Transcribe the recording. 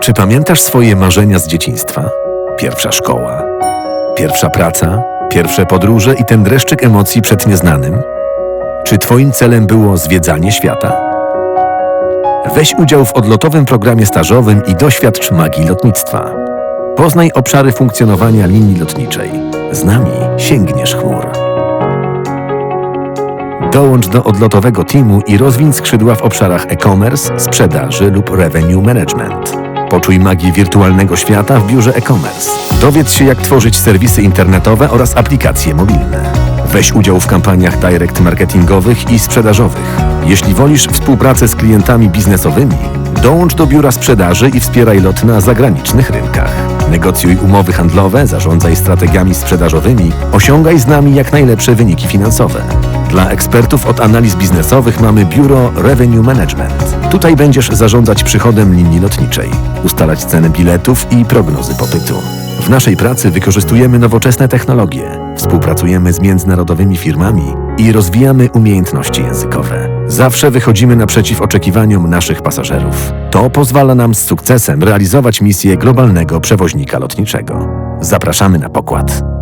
Czy pamiętasz swoje marzenia z dzieciństwa? Pierwsza szkoła, pierwsza praca, pierwsze podróże i ten dreszczyk emocji przed nieznanym? Czy Twoim celem było zwiedzanie świata? Weź udział w odlotowym programie stażowym i doświadcz magii lotnictwa. Poznaj obszary funkcjonowania linii lotniczej. Z nami sięgniesz chmur. Dołącz do odlotowego teamu i rozwiń skrzydła w obszarach e-commerce, sprzedaży lub revenue management. Poczuj magię wirtualnego świata w biurze e-commerce. Dowiedz się, jak tworzyć serwisy internetowe oraz aplikacje mobilne. Weź udział w kampaniach direct marketingowych i sprzedażowych. Jeśli wolisz współpracę z klientami biznesowymi, dołącz do biura sprzedaży i wspieraj lot na zagranicznych rynkach. Negocjuj umowy handlowe, zarządzaj strategiami sprzedażowymi, osiągaj z nami jak najlepsze wyniki finansowe. Dla ekspertów od analiz biznesowych mamy biuro Revenue Management. Tutaj będziesz zarządzać przychodem linii lotniczej, ustalać ceny biletów i prognozy popytu. W naszej pracy wykorzystujemy nowoczesne technologie, współpracujemy z międzynarodowymi firmami i rozwijamy umiejętności językowe. Zawsze wychodzimy naprzeciw oczekiwaniom naszych pasażerów. To pozwala nam z sukcesem realizować misję globalnego przewoźnika lotniczego. Zapraszamy na pokład.